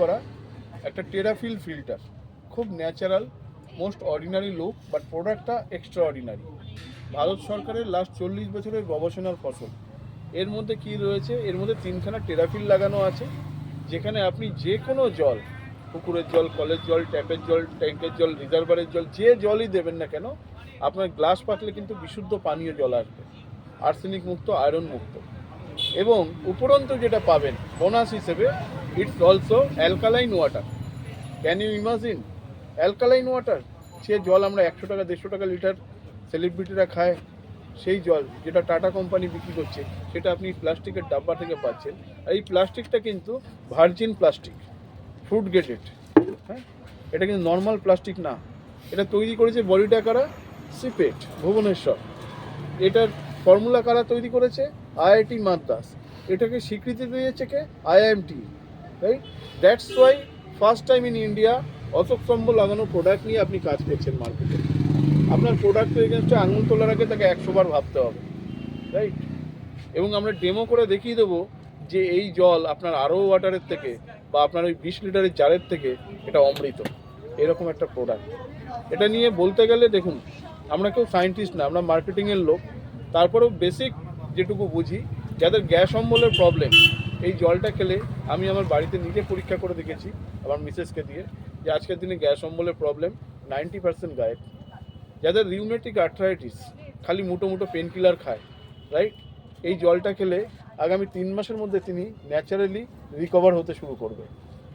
করা একটা টেরাফিল ফিল্টার খুব natural most ordinary look but প্রোডাক্টটা এক্সট্রা অর্ডিনারি ভারত সরকারের লাস্ট চল্লিশ বছরের গবেষণার ফসল। এর মধ্যে কি রয়েছে? এর মধ্যে তিনখানা টেরাফিল লাগানো আছে, যেখানে আপনি যে কোনো জল, পুকুরের জল, কলের জল, ট্যাপের জল, ট্যাঙ্কের জল রিজার্ভারের জল, যে জলই দেবেন না কেন, আপনার গ্লাস পাতলে কিন্তু বিশুদ্ধ পানীয় জল আসবে। আর্সেনিক মুক্ত আয়রন মুক্ত। এবং উপরন্ত যেটা পাবেন বোনাস হিসেবে it's also alkaline water can you imagine alkaline water সে জল আমরা একশো টাকা, দেড়শো টাকা লিটার সেলিব্রিটিরা খায়। সেই জল যেটা টাটা কোম্পানি বিক্রি করছে, সেটা আপনি প্লাস্টিকের ডাব্বা থেকে পাচ্ছেন। আর এই প্লাস্টিকটা কিন্তু ভার্জিন প্লাস্টিক ফ্রুট গেটেড হ্যাঁ? এটা কিন্তু নর্মাল প্লাস্টিক না। এটা তৈরি করেছে বডিটা কারা? সিপেট ভুবনেশ্বর। এটার ফর্মুলা কারা তৈরি করেছে? আইআইটি মাদ্রাস এটাকে স্বীকৃতি দিয়েছে কে? IIMT right that's why first time in India Ashok স্তম্ভ লাগানো প্রোডাক্ট নিয়ে আপনি কাজ করছেন মার্কেটে আপনার প্রোডাক্টের এগেনস্টে আঙুল তোলার আগে তাকে একশো বার ভাবতে হবে। রাইট এবং আমরা ডেমো করে দেখিয়ে দেবো যে এই জল আপনার আরও ওয়াটারের থেকে বা আপনার ওই বিশ লিটারের জারের থেকে এটা অমৃত। এরকম একটা প্রোডাক্ট এটা নিয়ে বলতে গেলে দেখুন, আমরা কেউ সায়েন্টিস্ট না, আমরা মার্কেটিংয়ের লোক। তারপরেও বেসিক যেটুকু বুঝি, যাদের গ্যাস অম্বলের প্রবলেম এই জলটা খেলে আমি আমার বাড়িতে নিজে পরীক্ষা করে দেখেছি আমার মিসেসকে দিয়ে যে আজকের দিনে গ্যাস অম্বলের প্রবলেম নাইনটি পার্সেন্ট গায়েব। যাদের রিউমেটিক আর্থ্রাইটিস খালি মুটো মুটো পেন কিলার খায় রাইট এই জলটা খেলে আগামী তিন মাসের মধ্যে তিনি ন্যাচারালি রিকভার হতে শুরু করবে।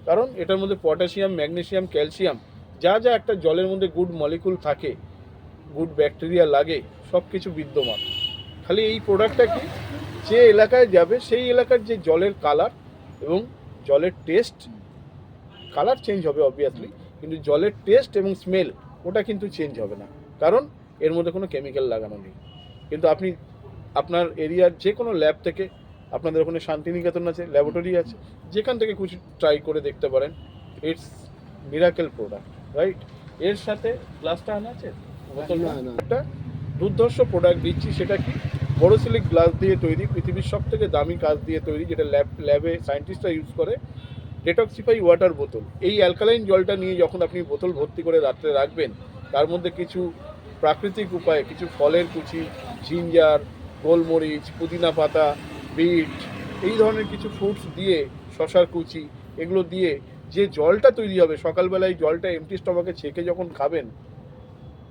কারণ এটার মধ্যে পটাশিয়াম ম্যাগনেশিয়াম ক্যালসিয়াম যা যা একটা জলের মধ্যে গুড মলিকুল থাকে গুড ব্যাকটেরিয়া লাগে সব কিছু বিদ্যমান। খালি এই প্রোডাক্টটা কি? যে এলাকায় যাবে সেই এলাকার যে জলের কালার এবং জলের টেস্ট কালার চেঞ্জ হবে অবভিয়াসলি কিন্তু জলের টেস্ট এবং স্মেল ওটা কিন্তু চেঞ্জ হবে না। কারণ এর মধ্যে কোনো কেমিক্যাল লাগানো নেই। কিন্তু আপনি আপনার এরিয়ার যে কোনো ল্যাব থেকে আপনাদের ওখানে শান্তিনিকেতন আছে ল্যাবরেটরি আছে যেখান থেকে কিছু ট্রাই করে দেখতে পারেন ইটস মিরাকেল প্রোডাক্ট রাইট এর সাথে গ্লাসটা আনা আছে দুর্ধর্ষ প্রোডাক্ট দিচ্ছি সেটা কি? বড়োসিলিক গ্লাস দিয়ে তৈরি, পৃথিবীর সব থেকে দামি কাজ দিয়ে তৈরি, যেটা ল্যাব ল্যাবে সায়েন্টিস্টরা ইউজ করে ডেটক্সিফাই ওয়াটার বোতল এই অ্যালকালাইন জলটা নিয়ে যখন আপনি বোতল ভর্তি করে রাত্রে রাখবেন, তার মধ্যে কিছু প্রাকৃতিক উপায়ে, কিছু ফলের কুচি জিঞ্জার গোলমরিচ, পুদিনা পাতা বিট এই ধরনের কিছু ফ্রুটস দিয়ে, শশার কুচি, এগুলো দিয়ে যে জলটা তৈরি হবে, সকালবেলায় জলটা এমটি স্টমাকে ছেঁকে যখন খাবেন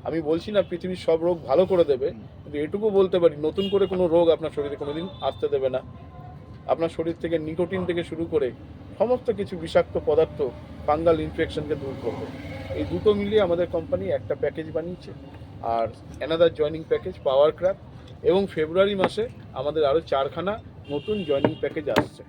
আমি বলছি না পৃথিবীর সব রোগ ভালো করে দেবে কিন্তু এটুকু বলতে পারি নতুন করে কোনো রোগ আপনার শরীরে কোনোদিন আসতে দেবে না। আপনার শরীর থেকে নিকোটিন থেকে শুরু করে সমস্ত কিছু বিষাক্ত পদার্থ ফাঙ্গাল ইনফেকশনকে দূর করবে। এই দুটো মিলিয়ে আমাদের কোম্পানি একটা প্যাকেজ বানিয়েছে আর another joining package power crap এবং ফেব্রুয়ারি মাসে আমাদের আরও চারখানা নতুন জয়নিং প্যাকেজ আসছে।